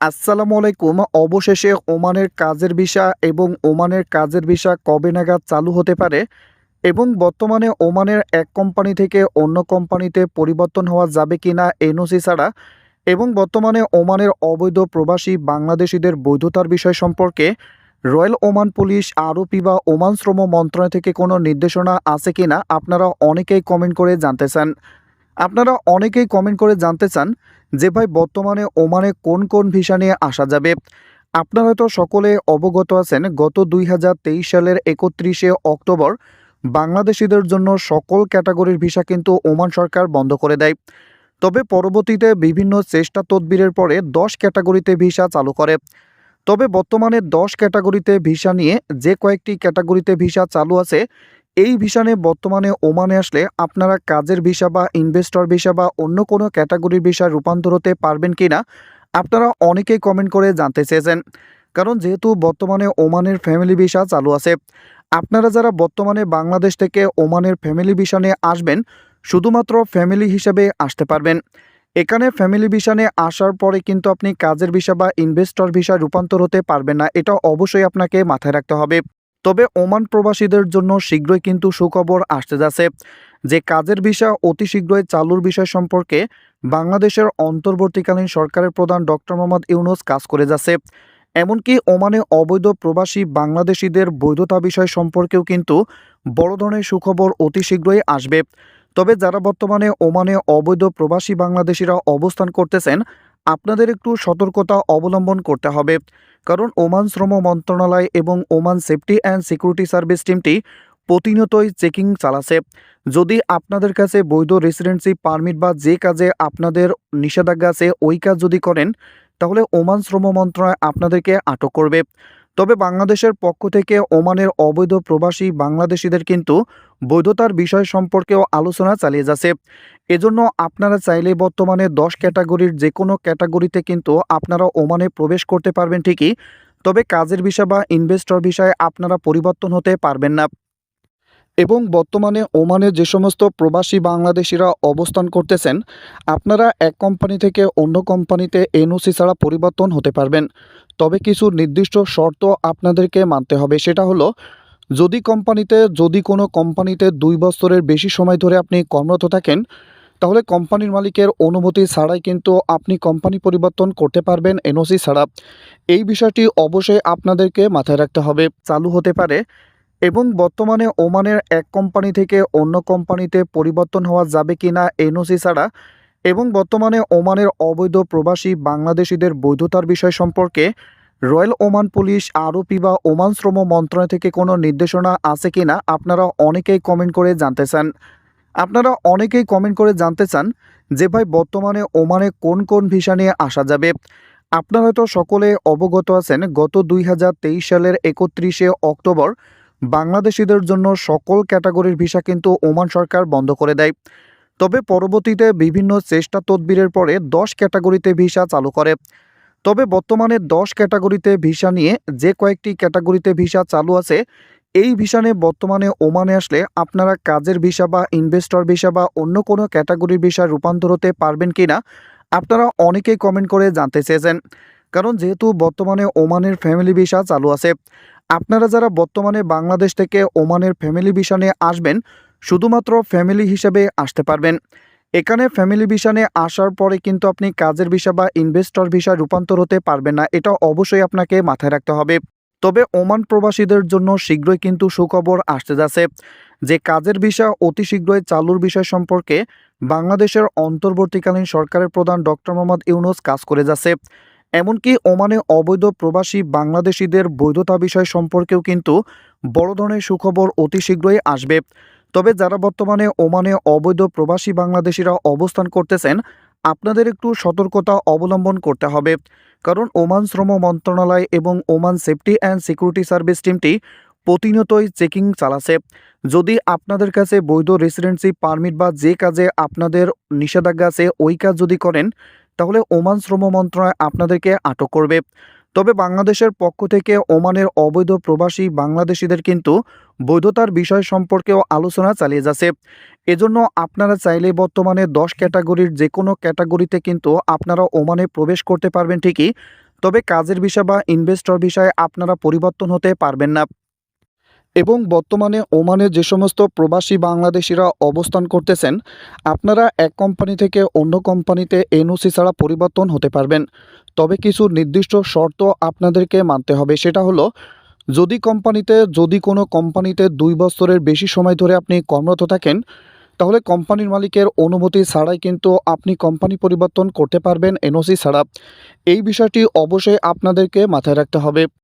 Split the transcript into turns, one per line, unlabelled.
আসসালামু আলাইকুম। অবশেষে ওমানের কাজের ভিসা এবং ওমানের কাজের ভিসা কবে নাগাদ চালু হতে পারে এবং বর্তমানে ওমানের এক কোম্পানি থেকে অন্য কোম্পানিতে পরিবর্তন হওয়া যাবে কিনা এনওসি ছাড়া এবং বর্তমানে ওমানের অবৈধ প্রবাসী বাংলাদেশিদের বৈধতার বিষয় সম্পর্কে রয়্যাল ওমান পুলিশ আরোপি বা ওমান শ্রম মন্ত্রণালয় থেকে কোনো নির্দেশনা আছে কিনা আপনারা অনেকেই কমেন্ট করে জানতে চান। আপনারা অনেকেই কমেন্ট করে জানতে চান যে ভাই বর্তমানে ওমানে কোন কোন ভিসা নিয়ে আসা যাবে। আপনারা হয়তো সকলে অবগত আছেন, গত দুই হাজার তেইশ সালের একত্রিশে অক্টোবর বাংলাদেশিদের জন্য সকল ক্যাটাগরির ভিসা কিন্তু ওমান সরকার বন্ধ করে দেয়। তবে পরবর্তীতে বিভিন্ন চেষ্টা তদবিরের পরে দশ ক্যাটাগরিতে ভিসা চালু করে। তবে বর্তমানে দশ ক্যাটাগরিতে ভিসা নিয়ে যে কয়েকটি ক্যাটাগরিতে ভিসা চালু আছে এই ভিসা নিয়ে বর্তমানে ওমানে আসলে আপনারা কাজের ভিসা বা ইনভেস্টর ভিসা বা অন্য কোনো ক্যাটাগরির ভিসা রূপান্তর হতে পারবেন কি না আপনারা অনেকেই কমেন্ট করে জানতে চেয়েছেন। কারণ যেহেতু বর্তমানে ওমানের ফ্যামিলি ভিসা চালু আছে, আপনারা যারা বর্তমানে বাংলাদেশ থেকে ওমানের ফ্যামিলি ভিসা নিয়ে আসবেন, শুধুমাত্র ফ্যামিলি হিসেবে আসতে পারবেন। এখানে ফ্যামিলি ভিসা নিয়ে আসার পরে কিন্তু আপনি কাজের ভিসা বা ইনভেস্টর ভিসা রূপান্তর হতে পারবেন না, এটা অবশ্যই আপনাকে মাথায় রাখতে হবে। তবে ওমান প্রবাসীদের জন্য শীঘ্রই কিন্তু সুখবর আসতে যাচ্ছে। যে কাজের ভিসা অতি শীঘ্রই চালুর বিষয় সম্পর্কে বাংলাদেশের অন্তর্বর্তীকালীন সরকারের প্রধান ডক্টর মোহাম্মদ ইউনুস কাজ করে যাচ্ছে। এমনকি ওমানে অবৈধ প্রবাসী বাংলাদেশিদের বৈধতা বিষয় সম্পর্কেও কিন্তু বড় ধরনের সুখবর অতি শীঘ্রই আসবে। তবে যারা বর্তমানে ওমানে অবৈধ প্রবাসী বাংলাদেশিরা অবস্থান করতেছেন আপনাদের একটু সতর্কতা অবলম্বন করতে হবে। কারণ ওমান শ্রম মন্ত্রণালয় এবং Oman safety and security service টিমটি প্রতিনিয়তই চেকিং চালাছে যদি আপনাদের কাছে বৈধ রেসিডেন্সি পারমিট বা যে কাজে আপনাদের নিষেধাজ্ঞা আছে, ওই কাজ যদি করেন, তাহলে ওমান শ্রম মন্ত্রণালয় আপনাদেরকে আটক করবে। তবে বাংলাদেশের পক্ষ থেকে ওমানের অবৈধ প্রবাসী বাংলাদেশিদের কিন্তু বৈধতার বিষয় সম্পর্কেও আলোচনা চালিয়ে যাচ্ছে। এজন্য আপনারা চাইলে বর্তমানে দশ ক্যাটাগরির যে কোনো ক্যাটাগরিতে কিন্তু আপনারা ওমানে প্রবেশ করতে পারবেন ঠিকই, তবে কাজের বিষয় বা ইনভেস্টর বিষয়ে আপনারা পরিবর্তন হতে পারবেন না। এবং বর্তমানে ওমানে যে সমস্ত প্রবাসী বাংলাদেশিরা অবস্থান করতেছেন, আপনারা এক কোম্পানি থেকে অন্য কোম্পানিতে এনওসি ছাড়া পরিবর্তন হতে পারবেন। তবে কিছু নির্দিষ্ট শর্ত আপনাদেরকে মানতে হবে। সেটা হলো, যদি কোম্পানিতে, যদি কোনো কোম্পানিতে দুই বছরের বেশি সময় ধরে আপনি কর্মরত থাকেন, তাহলে কোম্পানির মালিকের অনুমতি ছাড়াই কিন্তু আপনি কোম্পানি পরিবর্তন করতে পারবেন এনওসি ছাড়া। এই বিষয়টি অবশ্যই আপনাদেরকে মাথায় রাখতে হবে। চালু হতে পারে এবং বর্তমানে ওমানের এক কোম্পানি থেকে অন্য কোম্পানিতে পরিবর্তন হওয়া যাবে কিনা এনওসি ছাড়া এবং বর্তমানে ওমানের অবৈধ প্রবাসী বাংলাদেশিদের বৈধতার বিষয় সম্পর্কে রয়্যাল ওমান পুলিশ আরোপি বা ওমান শ্রম মন্ত্রণালয় থেকে কোনো নির্দেশনা আছে কি না আপনারা অনেকেই কমেন্ট করে জানতে চান। আপনারা অনেকেই কমেন্ট করে জানতে চান যে ভাই বর্তমানে ওমানে কোন কোন ভিসা নিয়ে আসা যাবে। আপনারা হয়তো সকলে অবগত আছেন, গত দুই হাজার তেইশ সালের একত্রিশে অক্টোবর বাংলাদেশিদের জন্য সকল ক্যাটাগরির ভিসা কিন্তু ওমান সরকার বন্ধ করে দেয়। তবে পরবর্তীতে বিভিন্ন চেষ্টা তদবিরের পরে দশ ক্যাটাগরিতে ভিসা চালু করে। তবে বর্তমানে দশ ক্যাটাগরিতে ভিসা নিয়ে যে কয়েকটি ক্যাটাগরিতে ভিসা চালু আছে, এই ভিসানে বর্তমানে ওমানে আসলে আপনারা কাজের ভিসা বা ইনভেস্টর ভিসা বা অন্য কোনো ক্যাটাগরির ভিসা রূপান্তর হতে পারবেন কি না আপনারা অনেকেই কমেন্ট করে জানতে চেয়েছেন। কারণ যেহেতু বর্তমানে ওমানের ফ্যামিলি ভিসা চালু আছে, আপনারা যারা বর্তমানে বাংলাদেশ থেকে ওমানের ফ্যামিলি ভিসা নিয়ে আসবেন শুধুমাত্র ফ্যামিলি হিসেবে আসতে পারবেন। এখানে ফ্যামিলি ভিসা নিয়ে আসার পরে কিন্তু আপনি কাজের ভিসা বা ইনভেস্টর ভিসা রূপান্তর হতে পারবেন না, এটা অবশ্যই আপনাকে মাথায় রাখতে হবে। তবে ওমান প্রবাসীদের জন্য শীঘ্রই কিন্তু সুখবর আসতে যাচ্ছে যে কাজের ভিসা অতি শীঘ্রই চালুর বিষয় সম্পর্কে বাংলাদেশের অন্তর্বর্তীকালীন সরকারের প্রধান ডক্টর মোহাম্মদ ইউনুস কাজ করে যাচ্ছে। এমনকি ওমানে অবৈধ প্রবাসী বাংলাদেশিদের বৈধতা বিষয় সম্পর্কেও কিন্তু বড় ধরনের সুখবর অতি শীঘ্রই আসবে। তবে যারা বর্তমানে ওমানে অবৈধ প্রবাসী বাংলাদেশিরা অবস্থান করতেছেন, আপনাদের একটু সতর্কতা অবলম্বন করতে হবে। কারণ ওমান শ্রম মন্ত্রণালয় এবং Oman safety and security service টিমটি প্রতিনিয়তই চেকিং চালাচ্ছে। যদি আপনাদের কাছে বৈধ রেসিডেন্সি পারমিট বা যে কাজে আপনাদের নিষেধাজ্ঞা আছে, ওই কাজ যদি করেন, তাহলে ওমান শ্রম মন্ত্রণালয় আপনাদেরকে আটক করবে। তবে বাংলাদেশের পক্ষ থেকে ওমানের অবৈধ প্রবাসী বাংলাদেশিদের কিন্তু বৈধতার বিষয় সম্পর্কেও আলোচনা চালিয়ে যাচ্ছে। এজন্য আপনারা চাইলে বর্তমানে দশ ক্যাটাগরির যে কোনো ক্যাটাগরিতে কিন্তু আপনারা ওমানে প্রবেশ করতে পারবেন ঠিকই, তবে কাজের বিষয় বা ইনভেস্টর বিষয়ে আপনারা পরিবর্তন হতে পারবেন না। এবং বর্তমানে ওমানে যে সমস্ত প্রবাসী বাংলাদেশিরা অবস্থান করতেছেন, আপনারা এক কোম্পানি থেকে অন্য কোম্পানিতে এনওসি ছাড়া পরিবর্তন হতে পারবেন। তবে কিছু নির্দিষ্ট শর্ত আপনাদেরকে মানতে হবে, সেটা হলো, যদি কোম্পানিতে, যদি কোনো কোম্পানিতে দুই বছরের বেশি সময় ধরে আপনি কর্মরত থাকেন, তাহলে কোম্পানির মালিকের অনুমতি ছাড়াই কিন্তু আপনি কোম্পানি পরিবর্তন করতে পারবেন এনওসি ছাড়া। এই বিষয়টি অবশ্যই আপনাদেরকে মাথায় রাখতে হবে।